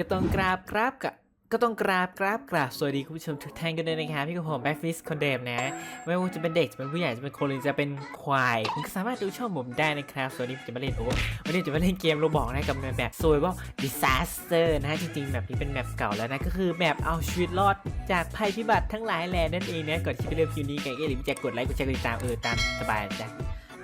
ก็ต้องกราบกราบกับก็ต้องกราบกราบกราบสวัสดีคุณผู้ชมทุกท่านกันด้วยนะครับพี่กับผมแบ็คฟิสคนเดิมนะไม่ว่าจะเป็นเด็กจะเป็นผู้ใหญ่จะเป็นคนหรือจะเป็นควายคุณก็สามารถดูช่องผมได้นะครับสวัสดีผมจะมาเล่นโอ้วันนี้จะมาเล่นเกมโรบอกนะกับแบบโซยว่า disaster นะฮะจริงๆแบบนี้เป็นแมปเก่าแล้วนะก็คือแบบเอาชีวิตรอดจากภัยพิบัติทั้งหลายแหล่นั่นเองนะก่อนที่จะเริ่มคลิปนี้กันเอหรือจะกดไลค์กดแชร์กดติดตามเออตามสบายจ้ะ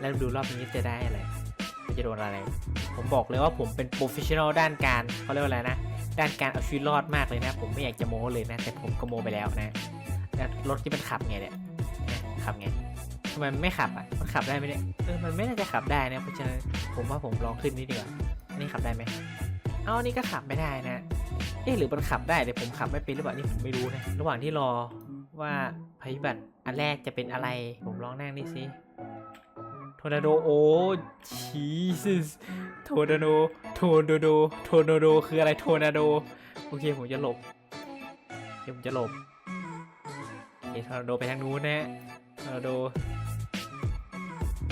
แล้วดูรอบนี้จะได้อะไรจะโดนอะไร ผมบอกเลยว่าผมเป็นโปรเฟชชั่นอลด้านการเขาเรียกว่าอะไรนะ ด้านการเอาชีวิตรอดมากเลยนะ ผมไม่อยากจะโม้เลยนะ แต่ผมก็โม้ไปแล้วนะรถที่มันขับไงเนี่ยขับไงทำไมมันไม่ขับอะมันขับได้ไหมเนี่ยเออมันไม่น่าจะขับได้นะเพราะฉะนั้นผมว่าผมลองขึ้นนี่ดีกว่าอันนี้ขับได้ไหมเอานนี้ก็ขับไม่ได้นะเอ๊หรือมันขับได้แต่ผมขับไม่เป็นหรือเปล่านี่ผมไม่รู้นะระหว่างที่รอว่าภัยพิบัติอันแรกจะเป็นอะไร ผมลองนั่งนี่สิ ทอร์นาโดโอ้ชีสโทอร์นาโดโทอร์นาโดโทอร์นาโดคืออะไรโทอร์นาโดโอเคผมจะหลบโอเคผมจะหลบโอเคทอร์นาโดไปทางนู้นนะทอร์นาโด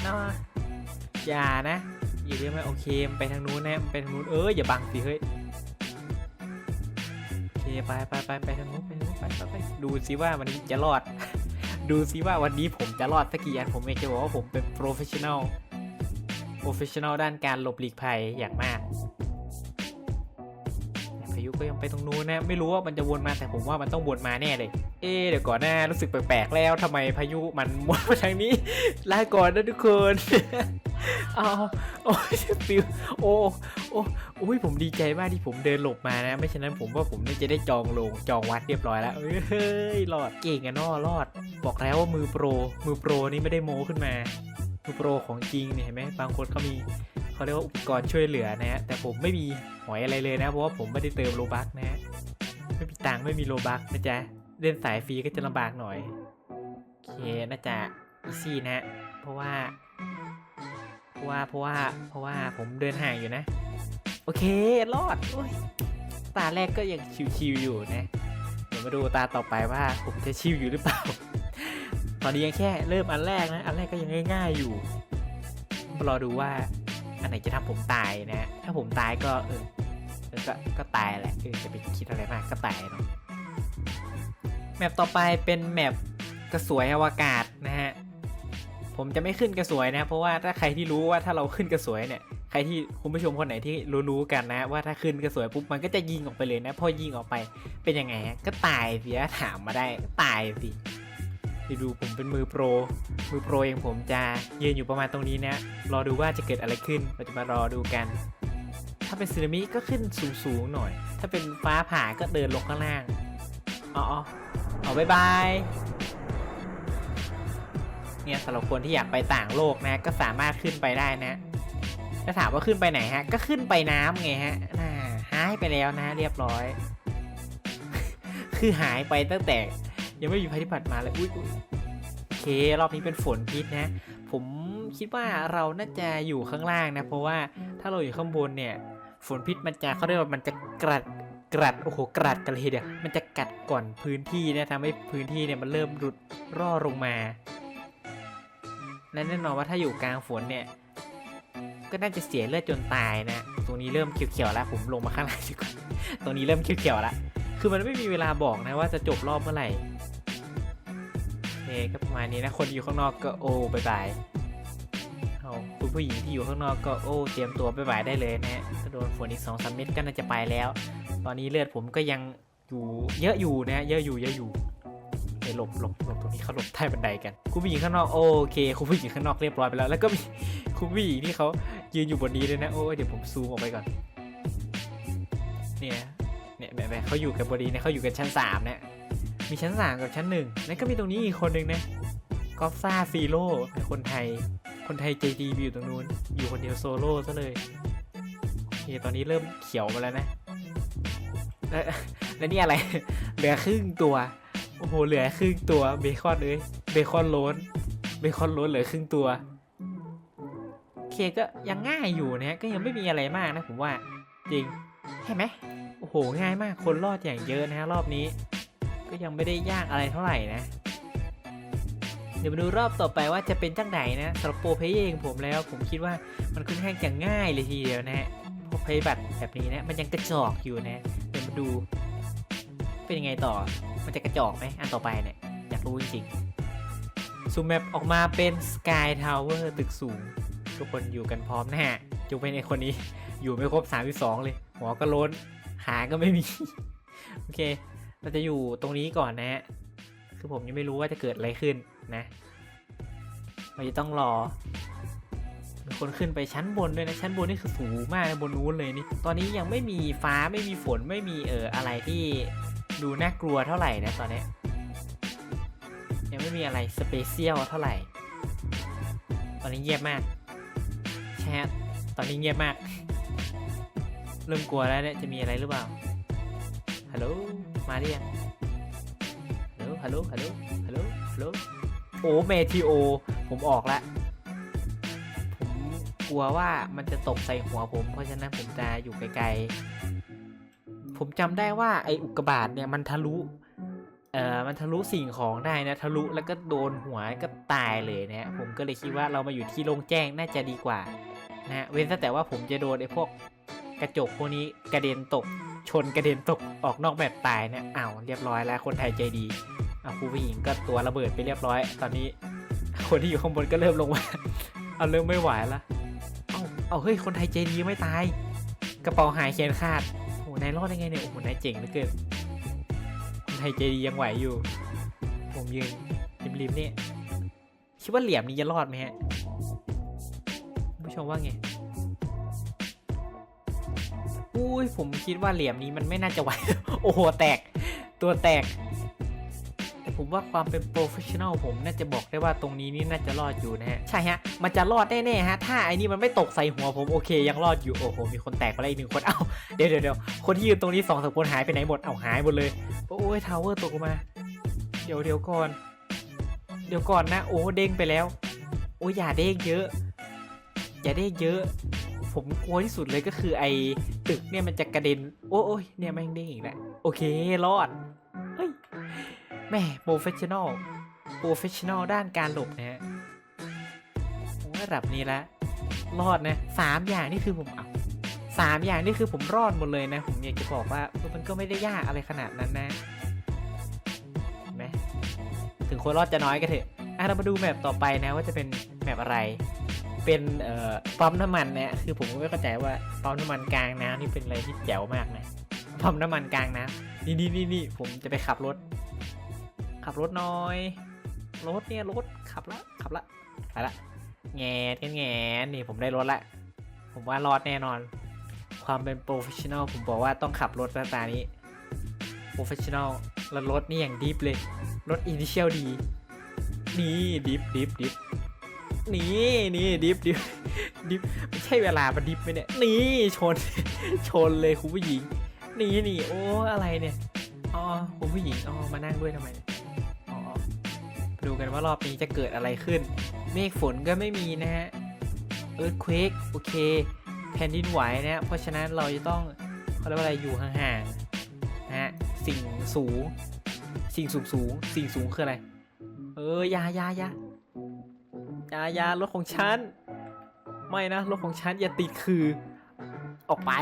น่าอย่านะอย่าเรียกว่าโอเคมันไปทางนู้นนะมันไปทางนู้นเอออย่าบังสิเฮ้ยโอเคไปไปไปไปทางนู้นไปทางนู้นไปไปไปดูซิว่าวันนี้จะรอด ดูซิว่าวันนี้ผมจะรอดสักกี่อันผมเองจะบอกว่าผมเป็นโปรเฟชชั่นอลโปรเฟชชั่นอลด้านการหลบหลีกภัยอย่างมากพายุก็ยังไปตรงนู้นนะ ไม่รู้ว่ามันจะวนมาแต่ผมว่ามันต้องวนมาแน่เลย เอ๊เดี๋ยวก่อนหน้ารู้สึกแปลกๆแล้วทำไมพายุมันวนมาทางนี้ลาก่อนนะทุกคน เอาโอ้ยฟิวโอ้โอ้โอ้ยผมดีใจมากที่ผมเดินหลบมานะ ไม่ฉะนั้นผมว่าผมน่จะได้จองโรงจองวัดเรียบร้อยแล้วเอ้ยเฮ้ยรอดเก่งอะเนอรอด บอกแล้วว่ามือโปร มือโปรนี่ไม่ได้โม้ขึ้นมา มือโปรของจริงเนี่ยเห็นไหมบางคนเขามีเขาเรียกว่าอุปกรณ์ช่วยเหลือนะฮะแต่ผมไม่มีหอยอะไรเลยนะเพราะว่าผมไม่ได้เติมโลบักนะฮะไม่มีตังค์ไม่มีโลบักนะจ๊ะเล่นสายฟรีก็จะลำบากหน่อยโอเคน่าจะอีซี่นะ เพราะว่า ว่าเพราะว่าเพราะว่าผมเดินห่างอยู่นะ โอเครอดโอ้ยตาแรกก็ยังชิวๆอยู่นะเดี๋ยวมาดูตาต่อไปว่าผมจะชิวอยู่หรือเปล่า ตอนนี้ยังแค่เริ่มอันแรกนะ อันแรกก็ยังง่ายๆอยู่มารอดูว่าอันไหนจะทำผมตายนะ ถ้าผมตายก็เออเออก็ก็ตายแหละเออจะไปคิดอะไรมากก็ตายเนาะแมปต่อไปเป็นแมปกระสวยอวกาศนะฮะ ผมจะไม่ขึ้นกระสวยนะเพราะว่าถ้าใครที่รู้ว่าถ้าเราขึ้นกระสวยเนี่ยใครที่คุณผู้ชมคนไหนที่รู้ๆกันนะ ว่าถ้าขึ้นกระสวยปุ๊บมันก็จะยิงออกไปเลยนะพอยิงออกไปเป็นยังไงฮะก็ตายสิถาถามมาได้ก็ตายสิดูผมเป็นมือโปร มือโปรเองผมจะยืนอยู่ประมาณตรงนี้นะรอดูว่าจะเกิดอะไรขึ้นเราจะมารอดูกัน ถ้าเป็นสึนามิก็ขึ้นสูงๆหน่อย ถ้าเป็นฟ้าผ่าก็เดินลงข้างล่างอ๋ออ๋อเอาบายบาย เนี่ยสำหรับคนที่อยากไปต่างโลกนะก็สามารถขึ้นไปได้นะถ้าถามว่าขึ้นไปไหนฮะ ก็ขึ้นไปน้ำไงฮะน่าหายไปแล้วนะเรียบร้อย คือหายไปตั้งแต่ ยังไม่มีภัยพิบัติมาเลยอุ้ยอุ๊ยโอเครอบนี้เป็นฝนพิษนะ ผมคิดว่าเราน่าจะอยู่ข้างล่างนะ เพราะว่าถ้าเราอยู่ข้างบนเนี่ย ฝนพิษมันจะเขาเรียกว่ามันจะกรัดกรัดโอ้โหกรัดกันเลยเดียวมันจะกัดก่อนพื้นที่นะทำให้พื้นที่เนี่ยมันเริ่มรุดร่อลงมา และแน่นอนว่าถ้าอยู่กลางฝนเนี่ย ก็น่าจะเสียเลือดจนตายนะ ตรงนี้เริ่มเขียวๆแล้ว ผมลงมาข้างล่างดีกว่าตรงนี้เริ่มเขียวๆแล้ว คือมันไม่มีเวลาบอกนะว่าจะจบรอบเมื่อไหร่โอเคก็ประมาณนี้นะ คนอยู่ข้างนอกก็โอ้บายบายเอาคุณผู้หญิงที่อยู่ข้างนอกก็โอ้เตรียมตัวบายบายได้เลยนะฮะถ้าโดนฝนอีกสองสามเม็ดก็น่าจะไปแล้ว ตอนนี้เลือดผมก็ยังอยู่เยอะอยู่นะ เยอะอยู่เยอะอยู่ หลบหลบหลบตรงนี้เขาหลบใต้บันไดกันคุณผู้หญิงข้างนอกโอเคคุณผู้หญิงข้างนอกเรียบร้อยไปแล้ว แล้วก็มีคุณผู้หญิงที่เขายืนอยู่บนนี้เลยนะโอ้ยเดี๋ยวผมซูมออกไปก่อนเนี่ยเนี่ยแบบแบบเขาอยู่กันบนนี้นะเขาอยู่กันชั้นสามเนี่ยมีชั้นสามกับชั้นหนึ่งแล้วก็มีตรงนี้อีกคนหนึ่งนะกอฟซ่าซีโร่คนไทย คนไทยใจดีอยู่ตรงนู้น อยู่คนเดียวโซโล่ซะเลยโอเคตอนนี้เริ่มเขียวมาแล้วนะ แล้วแล้วนี่อะไร เหลือครึ่งตัว โอ้โห เหลือครึ่งตัวเบคอนเลยเบคอนโล้นเบคอนโล้นเหลือครึ่งตัว เคก็ยังง่ายอยู่นะฮะก็ยังไม่มีอะไรมากนะผมว่า จริงเห็นไหมโอ้โห ง่ายมากคนรอดอย่างเยอะนะฮะรอบนี้ ก็ยังไม่ได้ยากอะไรเท่าไหร่นะ เดี๋ยวมาดูรอบต่อไปว่าจะเป็นจังไหนนะสำหรับโปรเพย์เองผมแล้ว ผมคิดว่ามันค่อนข้างจะง่ายเลยทีเดียวนะฮะเพรเพย์บัตรแบบนี้นะมันยังกระจอกอยู่นะแต่ดู เป็นยังไงต่อ มันจะกระจอกไหมอันต่อไปเนี่ย อยากรู้จริงๆซูมแมปออกมาเป็น Sky Tower ตึกสูง ทุกคนอยู่กันพร้อมนะฮะจูเป็นไอคนนี้ อยู่ไม่ครบ 32 เลย หัวก็ล้น หางก็ไม่มี โอเค เราจะอยู่ตรงนี้ก่อนนะฮะ คือผมยังไม่รู้ว่าจะเกิดอะไรขึ้นนะ เราจะต้องรอมีคนขึ้นไปชั้นบนด้วยนะ ชั้นบนนี่คือสูงมากนะบนนู้นเลยนี่ ตอนนี้ยังไม่มีฟ้าไม่มีฝนไม่มีเอออะไรที่ ดูน่ากลัวเท่าไหร่นะตอนนี้ ยังไม่มีอะไรสเปเชียลเท่าไหร่ ตอนนี้เงียบมากแชทตอนนี้เงียบมาก เริ่มกลัวแล้วเนี่ยจะมีอะไรหรือเปล่าฮัลโหลมาหรือยังฮัลโหลฮัลโหลฮัลโหลฮัลโหลฮัลโหลโอ้เมทีโอ ผมออกละผมกลัวว่ามันจะตกใส่หัวผม เพราะฉะนั้นผมจะอยู่ไกลๆ ผมจำได้ว่าไออุกกาบาตเนี่ยมันทะลุเอ่อมันทะลุสิ่งของได้นะทะลุแล้วก็โดนหัวก็ตายเลยนะผมก็เลยคิดว่าเรามาอยู่ที่โล่งแจ้งน่าจะดีกว่านะเว้นแต่ว่าผมจะโดนไอพวกกระจกพวกนี้กระเด็นตก ชนกระเด็นตกออกนอกแบบตายเนี่ยอ้าวเรียบร้อยแล้วคนไทยใจดีอะครูผู้หญิงก็ตัวระเบิดไปเรียบร้อย ตอนนี้ คนที่อยู่ข้างบนก็เริ่มลงมาเอาเริ่มไม่ไหวละเอาเอาเฮ้ยคนไทยใจดีไม่ตาย กระเป๋าหายแขนขาด นายรอดได้ไงเนี่ย โอ้โห นายเจ๋งเหลือเกินคนไทยใจดียังไหวอยู่ ผมยืนริมๆเนี่ยคิดว่าเหลี่ยมนี้จะรอดไหมฮะ ผู้ชมว่าไง อุ้ยผมคิดว่าเหลี่ยมนี้มันไม่น่าจะไหว โอ้โห แตก ตัวแตก ผมว่าความเป็นโปรเฟชชั่นอลผมน่าจะบอกได้ว่าตรงนี้นี่น่าจะรอดอยู่นะฮะ ใช่ฮะ มันจะรอดแน่ๆฮะ ถ้าไอ้นี่มันไม่ตกใส่หัวผมโอเค ยังรอดอยู่ โอ้โห มีคนแตกไปแล้วอีกหนึ่งคน เอ้า เดี๋ยวเดี๋ยวเดี๋ยวคนที่ยืนตรงนี้สองสามคนหายไปไหนหมด เอาหายหมดเลย โอ้ยทาวเวอร์ตกมา เดี๋ยวเดี๋ยวก่อน เดี๋ยวก่อนนะ โอ้เด้งไปแล้ว โอ้ยอย่าเด้งเยอะ อย่าเด้งเยอะ ผมกลัวที่สุดเลยก็คือไอ้ตึกเนี่ยมันจะกระเด็น โอ้โอ้ยเนี่ยแม่งเด้งอีกแล้ว โอเค รอด เฮ้ย แม่โปรเฟชชั่นอลโปรเฟชชั่นอลด้านการหลบนะฮะโอ้ระดับนี้ละรอดนะสามอย่างนี่คือผมเอาสามอย่างนี่คือผมรอดหมดเลยนะ ผมอยากจะบอกว่ามันก็ไม่ได้ยากอะไรขนาดนั้นนะไหมถึงคนรอดจะน้อยก็เถอะอะเรามาดูแมปต่อไปนะว่าจะเป็นแมปอะไร เป็นเอ่อปั๊มน้ำมันเนี่ยคือผมก็ไม่เข้าใจว่าปั๊มน้ำมันกลางน้ำนี่เป็นอะไรที่แจ๋วมากนะปั๊มน้ำมันกลางน้ำนี่นี่นี่นี่ผมจะไปขับรถ ขับรถหน้อย รถเนี่ยรถขับละขับละไปละแงนกันแงนนี่ผมได้รถละ ผมว่ารอดแน่นอน ความเป็นโปรเฟชชั่นอลผมบอกว่าต้องขับรถหน้าตานี้โปรเฟชชั่นอลแล้วรถนี่อย่างดิฟเลย รถอินิเชียลดี นี่ดิฟดิฟดิฟนี่นี่ดิฟดิฟดิฟไม่ใช่เวลามันดิฟไหมเนี่ย นี่ชน ชนเลยคุณผู้หญิง นี่นี่โอ้อะไรเนี่ย อ๋อคุณผู้หญิงอ๋อมานั่งด้วยทำไมเนี่ย ดูกันว่ารอบนี้จะเกิดอะไรขึ้น เมฆฝนก็ไม่มีนะฮะเอิร์ธเควกโอเค แผ่นดินไหวนะฮะเพราะฉะนั้นเราจะต้องเขาเรียกว่าอะไรอยู่ห่างๆนะฮะสิ่งสูง สิ่งสูงสูง สิ่งสูงคืออะไร เออยายายายายารถของฉัน ไม่นะรถของฉันอย่าติดคือ ออกไป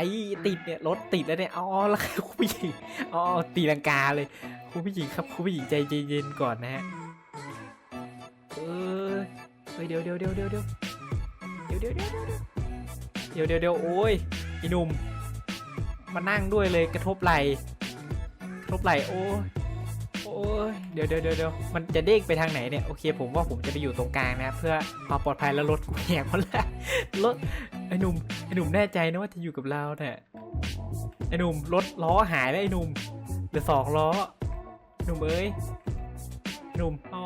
ติดเนี่ยรถติดแล้วเนี่ยอ๋อแล้วคุณผู้หญิงอ๋อตีลังกาเลยคุณผู้หญิงครับคุณผู้หญิงใจเย็นๆก่อนนะฮะ ฮ้ยเดี๋ยวเดี๋ยวเดี๋ยวเดี๋ยวเดี๋ยวเดี๋ยวเดี๋ยวเดี๋ยวเดี๋ยวเดี๋ยวเดี๋ยวโอ้ยไอีหนุ่มมานั่งด้วยเลยกระทบไหลกระทบไหลโอ้ยโอ้ยเดี๋ยวเดี๋ยวเดี๋ยวเดี๋ยวมันจะเด้งไปทางไหนเนี่ยโอเค ผมว่าผมจะไปอยู่ตรงกลางนะเพื่อความปลอดภัยแล้วรถกูแหกหมดแล้วรถไอ้หนุ่มไอ้หนุ่มแน่ใจนะว่าจะอยู่กับเราเนี่ยไอ้หนุ่มรถล้อหายแล้วไอ้หนุ่มเหลือสองล้อหนุ่มเอ้ย หนุ่มอ๋อ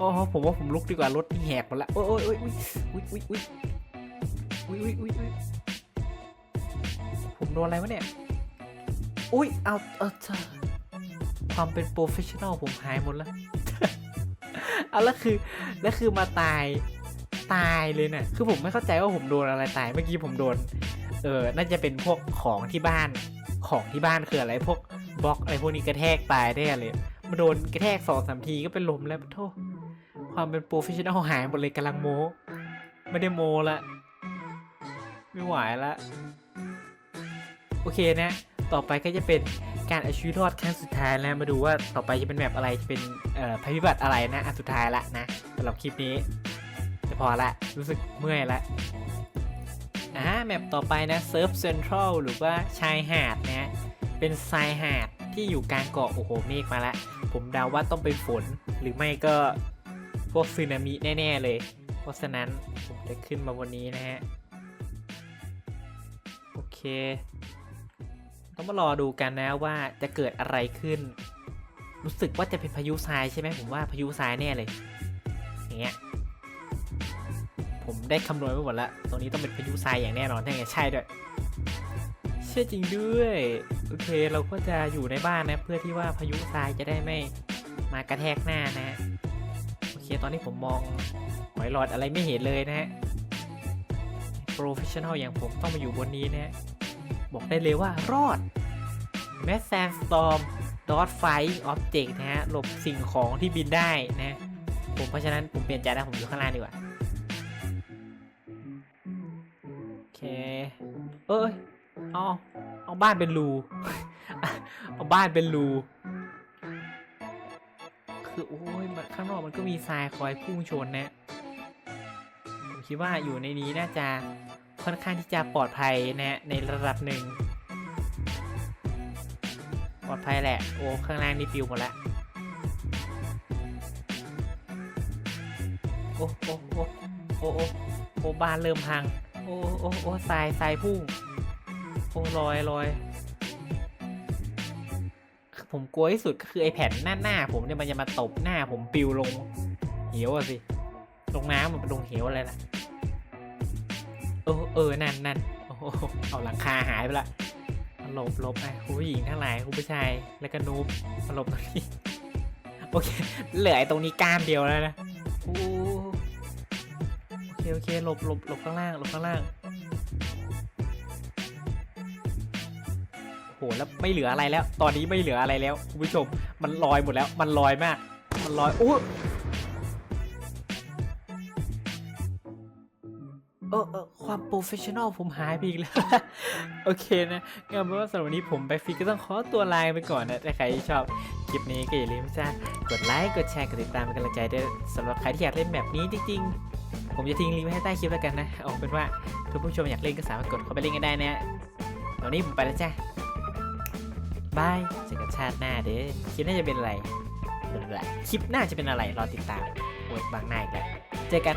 อ๋อผมว่าผมลุกดีกว่ารถนี่แหกหมดละโอ้ยโอ้ยโอ้ยอุ้ยอุ้ยอุ้ยอุ้ยอุ้ยอุ้ยอุ้ยผมโดนอะไรวะเนี่ย อุ้ยเอาเอาเธอความเป็นโปรเฟชชั่นอลผมหายหมดแล้ว เอาแล้วคือแล้วคือมาตายตายเลยเนี่ยคือผมไม่เข้าใจว่าผมโดนอะไรตาย เมื่อกี้ผมโดน เออ น่าจะเป็นพวกของที่บ้าน ของที่บ้านคืออะไร พวกบล็อกอะไรพวกนี้กระแทกตายได้เลย มาโดนกระแทกสองสามทีก็เป็นลมแล้วโทษความเป็นโปรเฟชชั่นอลหายหมดเลยกำลังโมไม่ได้โมละ ไม่ไหวละ โอเคนะ ต่อไปก็จะเป็นการเอาชีวิตรอดครั้งสุดท้ายแล้วมาดูว่าต่อไปจะเป็นแบบอะไรจะเป็นเอ่อภัยพิบัติอะไรนะอันสุดท้ายละนะสำหรับคลิปนี้จะพอละรู้สึกเมื่อยละอ่าแมปต่อไปนะเซิร์ฟเซ็นทรัลหรือว่าชายหาดนะเป็นทรายหาด ที่อยู่กลางเกาะโอ้โหเมฆมาละผมเดาว่าต้องเป็นฝนหรือไม่ก็พวกสึนามิแน่ๆเลย เพราะฉะนั้นผมจะขึ้นมาบนนี้นะฮะ โอเค ต้องมารอดูกันนะว่าจะเกิดอะไรขึ้น รู้สึกว่าจะเป็นพายุทรายใช่ไหมผมว่าพายุทรายแน่เลยอย่างเงี้ยผมได้คำนวณไว้หมดแล้วตรงนี้ต้องเป็นพายุทรายอย่างแน่นอนใช่ไงใช่ด้วย เชื่อจริงด้วย โอเคเราก็จะอยู่ในบ้านนะ เพื่อที่ว่าพายุทรายจะได้ไม่มากระแทกหน้านะ โอเคตอนนี้ผมมองหอยหลอดอะไรไม่เห็นเลยนะฮะโปรเฟชชั่นอลอย่างผมต้องมาอยู่บนนี้นะฮะบอกได้เลยว่ารอดแมสแซนสตอมดอทไฟออบเจกต์นะฮะหลบสิ่งของที่บินได้นะผมเพราะฉะนั้นผมเปลี่ยนใจนะผมอยู่ข้างล่างดีกว่าโอเคเอ้ย เอาเอาบ้านเป็นรู เอาบ้านเป็นรู คือโอ้ยข้างนอกมันก็มีทรายคอยพุ่งชนนะ ผมคิดว่าอยู่ในนี้น่าจะค่อนข้างที่จะปลอดภัยนะในระดับหนึ่ง ปลอดภัยแหละ โอ้ข้างล่างนี่ปิวหมดแล้วโอ้โอ้โอ้โอ้โอ้โอ้บ้านเริ่มพัง โอ้โอ้โอ้ทรายทรายพุ่ง โอ้ลอยลอยผมกลัวที่สุดก็คือไอแผ่นหน้าหน้าผมเนี่ยมันจะมาตบหน้าผมปิวลงเหวอะสิ ลงน้ำมันเป็นลงเหวอะไรล่ะเออเออนั่นนั่นโอ้เอาหลังคาหายไปละหลบหลบไปคุณผู้หญิงทั้งหลายคุณผู้ชายแล้วก็นูบมาหลบตรงนี้โอเคเหลือไอ้ตรงนี้ก้ามเดียวแล้วนะโอ้โอเคโอเคหลบหลบหลบข้างล่างหลบข้างล่าง หแล้วไม่เหลืออะไรแล้ว ตอนนี้ไม่เหลืออะไรแล้วคุณผู้ชมมันลอยหมดแล้ว มันลอยมาก มันลอยโอ้เออเออความโปรเฟชชั่นอลผมหายไปอีกแล้ว โอเคนะงั้นเป็นว่าสำหรับวันนี้ผมแบ็คฟิกก็ต้องขอตัวลาไปก่อนนะถ้าใครชอบคลิปนี้ก็อย่าลืมจ้ากดไลค์ กดแชร์ กดติดตามเป็นกำลังใจด้วยสำหรับใครที่อยากเล่นแบบนี้จริงๆ ผมจะทิ้งลิงก์ไว้ให้ใต้คลิปแล้วกันนะ เอาเป็นว่าถ้าผู้ชมอยากเล่นก็สามารถกดเข้าไปเล่นกันได้นะตอนนี้ผมไปแล้วจ้า บายเจอกันชาติหน้าเด้อคลิปหน่าจะเป็นอะไรเป็นอะไรคลิปหน้าจะเป็นอะไรรอติดตามโอ้ยบางหน้าอีกแล้วเจอกัน